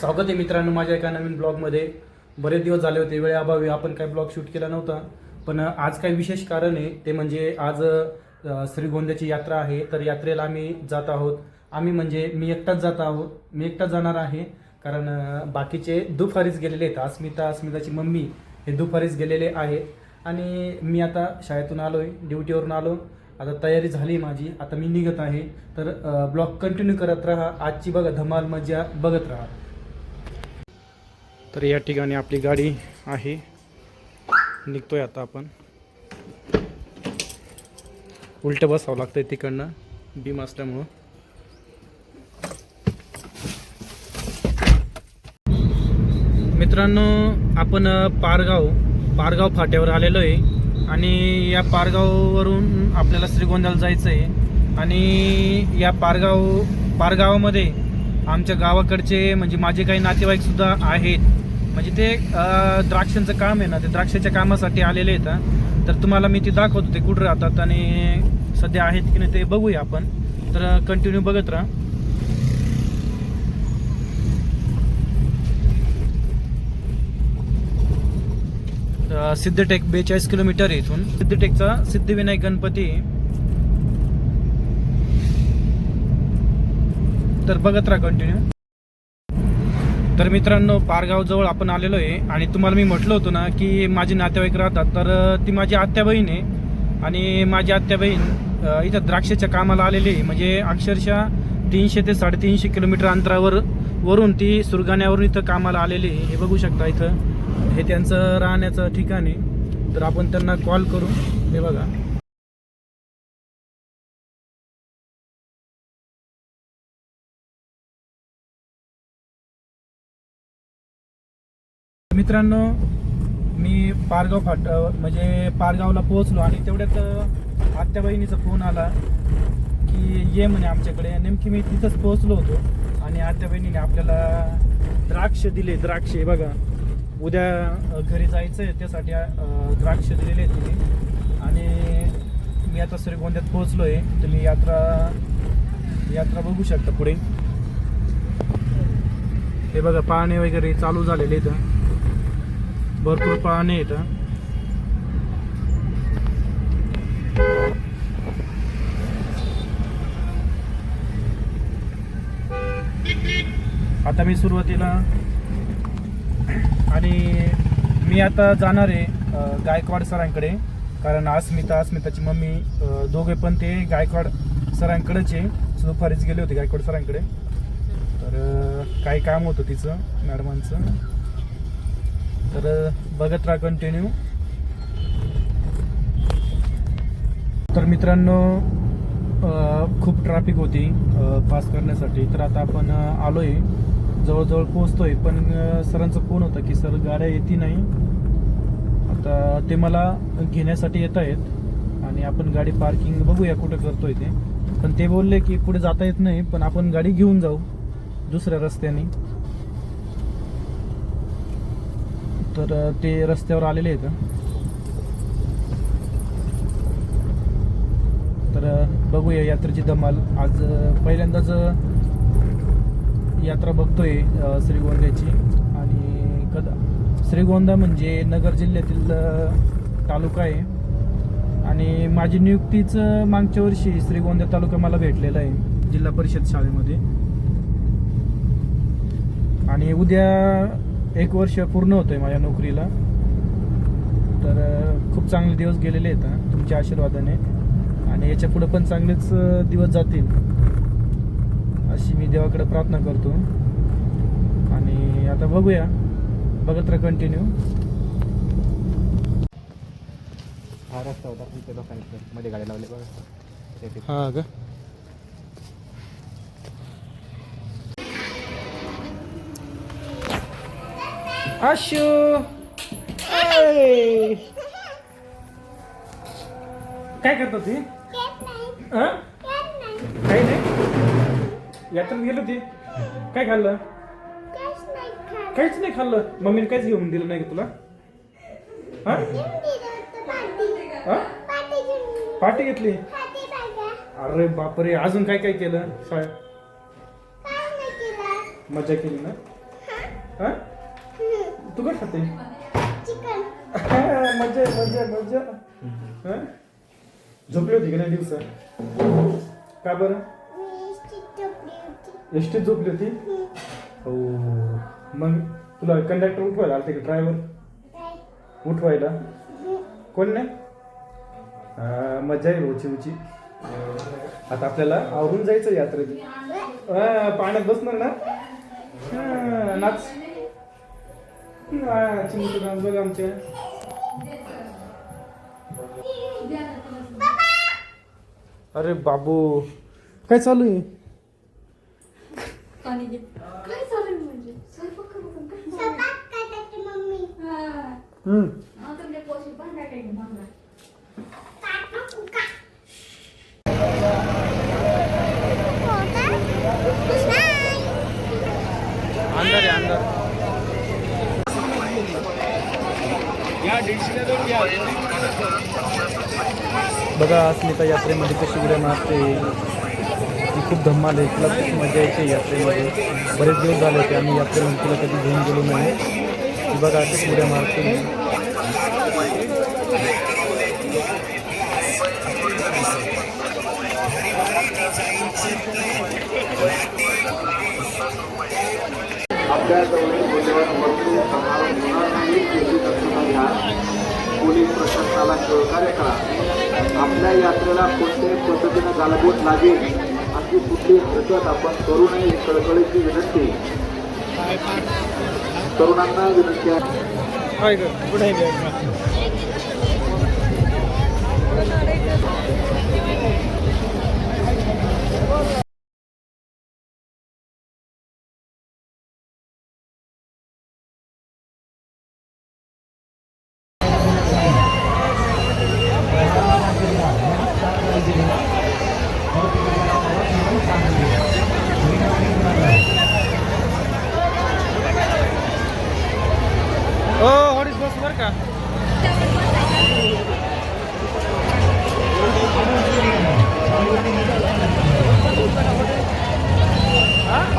स्वागत आहे मित्रांनो माझ्या एका नवीन ब्लॉगमध्ये. बरेच दिवस झाले होते वेळेअभावी आपण काय ब्लॉग शूट केला नव्हता. पण आज काही विशेष कारण आहे ते म्हणजे आज श्रीगोंद्याची यात्रा आहे. तर यात्रेला आम्ही जात आहोत. आम्ही म्हणजे मी एकटाच जात आहोत. मी एकटाच जाणार आहे. कारण बाकीचे दुपारीच गेलेले आहेत. अस्मिता अस्मिताची मम्मी हे दुपारीच गेलेले आहेत. आणि मी आता शाळेतून आलो आहे ड्युटीवरून आलो. आता तयारी झाली माझी. आता मी निघत आहे. तर ब्लॉग कंटिन्यू करत राहा. आजची बघा धमाल मजा बघत राहा. तर या ठिकाणी आपली गाडी आहे. निघतोय आता आपण. उलटं बसावं लागतंय तिकडनं बीम असल्यामुळं. मित्रांनो आपण पारगाव पारगाव फाट्यावर आलेलो आहे आणि या पारगाववरून आपल्याला श्रीगोंद्याला जायचं आहे आणि या पारगाव पारगावामध्ये आमच्या गावाकडचे म्हणजे माझे काही नातेवाईकसुद्धा आहेत. म्हणजे ते द्राक्षांचं काम आहे ना ते द्राक्षाच्या कामासाठी आलेले आहेत तर तुम्हाला मी ते दाखवतो ते कुठं राहतात आणि सध्या आहेत की नाही ते बघूया आपण. तर कंटिन्यू बघत राहा. सिद्धटेक बेचाळीस किलोमीटर इथून. सिद्धटेकचा सिद्धिविनायक गणपती तर बघत राहा कंटिन्यू तर मित्रांनो पारगावजवळ आपण आलेलो आहे आणि तुम्हाला मी म्हटलं होतं ना की माझे नातेवाईक राहतात तर ती माझी आत्या बहीण आहे. आणि माझी आत्या बहीण इथं द्राक्षाच्या कामाला आलेली आहे. म्हणजे अक्षरशः तीनशे ते साडेतीनशे किलोमीटर अंतरावर वरून ती सुरगाण्यावरून इथं कामाला आलेली आहे. हे बघू शकता इथं. हे त्यांचं राहण्याचं ठिकाण आहे. तर आपण त्यांना कॉल करू. हे बघा. मित्रांनो मी पारगाव फाट म्हणजे पारगावला पोहोचलो आणि तेवढ्यात आत्या बहिणीचा फोन आला की ये म्हणे आमच्याकडे. नेमकी मी तिथंच पोहोचलो होतो आणि आत्या बहिणीने आपल्याला द्राक्ष दिले. द्राक्ष बघा उद्या घरी जायचं आहे त्यासाठी द्राक्ष दिलेले आहेत तिने. आणि मी आता श्रीगोंद्यात पोहोचलो आहे तुम्ही यात्रा यात्रा बघू शकता पुढे. हे बघा पाहणे वगैरे चालू झालेले इथं. भरपूर पाहणे इथं. आता मी सुरुवातीला आणि मी आता जाणार आहे गायकवाड सरांकडे. कारण अस्मिता अस्मिताची मम्मी दोघे पण ते गायकवाड सरांकडेच आहे. दुपारीच गेले होते गायकवाड सरांकडे. तर काही काम होतं तिचं मॅडमांचं. तर बघत राहा कंटिन्यू तर मित्रांनो खूप ट्रॅफिक होती पास करण्यासाठी. तर आता आपण आलो आलोय. जवळजवळ पोहोचतोय पण सरांचं फोन होता की सर गाड्या येते नाही. आता ते मला घेण्यासाठी येत आहेत. आणि आपण गाडी पार्किंग बघूया कुठं करतोय ते. पण ते बोलले की पुढे जाता येत नाही पण आपण गाडी घेऊन जाऊ दुसऱ्या रस्त्याने. तर ते रस्त्यावर आलेले आहेत तर बघूया यात्रेची धमाल. आज पहिल्यांदाच यात्रा बघतोय श्रीगोंद्याची. आणि कदा श्रीगोंदा म्हणजे नगर जिल्ह्यातील तालुका आहे. आणि माझी नियुक्तीच मागच्या वर्षी श्रीगोंदा तालुका मला भेटलेला आहे जिल्हा परिषद शाळेमध्ये. आणि उद्या एक वर्ष पूर्ण होतंय माझ्या नोकरीला. तर खूप चांगले दिवस गेलेले आहेत हा, तुमच्या आशीर्वादाने. आणि याच्यापुढे पण चांगलेच दिवस जातील अशी मी देवाकडे प्रार्थना करतो. आणि आता बघूया बघत राहा कंटिन्यू हा रस्ता होता लोकांनी मध्ये गाडी लावली बघा. हा का ऐ! काय करतो ती? काही नाही यात्रेत गेलो ती काय खाल्लं? काहीच नाही खाल्लं. मम्मीने काहीच घेऊन दिलं नाही तुला? हा हा पार्टी घेतली? अरे बापरे अजून काय काय केलं? शाळेत? मजा केली ना? हा तू काय खाते. मजा मजा मजा हा? झोपली होती का नाही दिवसा का बरं? एसटीत झोपली होती? हो. मग तुला कंडक्टर उठवायला आलते का ड्रायव्हर उठवायला? कोण नाही? हा, मजा आहे रोची उची. आता आपल्याला आवरून जायचं यात्रेत. पाण्यात बसणार ना? नाच. हा, चिमूट नाच बघ आमच्या अरे बाबू काय चालू आहे पाणी दे काय चालेल म्हणजे स्वयंपाक करू पण काय चालेल? हा. हम्म. आता ते पोशी भांडा काही भांडा. अंदर आहे अंदर बघा अस्मिता यात्रेमध्ये कशी उड्या मारते. ती खूप धम्माल आहे. तिला खूप मजा येते यात्रेमध्ये. बरेच दिवस झाले होते आम्ही यात्रेमध्ये तिला कधी घेऊन गेलो नाही. ती बघा कशी उड्या मारते. आपल्याजवळ मूल्यवान वस्तू पोलीस प्रशासनाला सहकार्य करा. आपल्या यात्रेला कोणत्याही पद्धतीनं गालबोट लागेल अशी कुठली हरकत आपण करू नये कळकळीची विनंती. तरुणांना विनंती आहे. 그러니까. 아?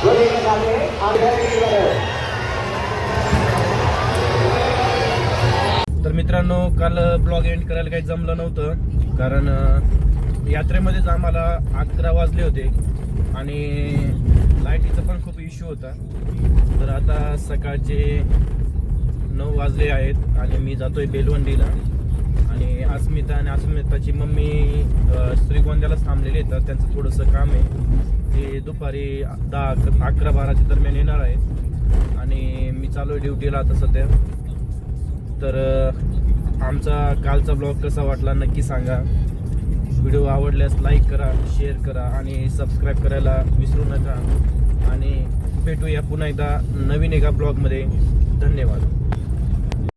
हॉरीस बस बरं का तर मित्रांनो काल ब्लॉग एंड करायला काही जमलं नव्हतं कारण यात्रेमध्येच आम्हाला अकरा वाजले होते आणि लाईटीचा पण खूप इश्यू होता. तर आता सकाळचे नऊ वाजले आहेत आणि मी जातोय बेलवंडीला आणि अस्मिता आणि अस्मिताची मम्मी श्रीगोंद्यालाच थांबलेली आहेत तर त्यांचं थोडंसं काम आहे. ते दुपारी दहा अकरा बाराच्या दरम्यान येणार आहे. आणि मी चालू आहे ड्युटीला आता सध्या. तर आमचा कालचा ब्लॉग कसा वाटला नक्की सांगा. व्हिडिओ आवडल्यास लाईक करा शेअर करा आणि सबस्क्राईब करायला विसरू नका. आणि भेटूया पुन्हा एकदा नवीन एका ब्लॉगमध्ये. धन्यवाद.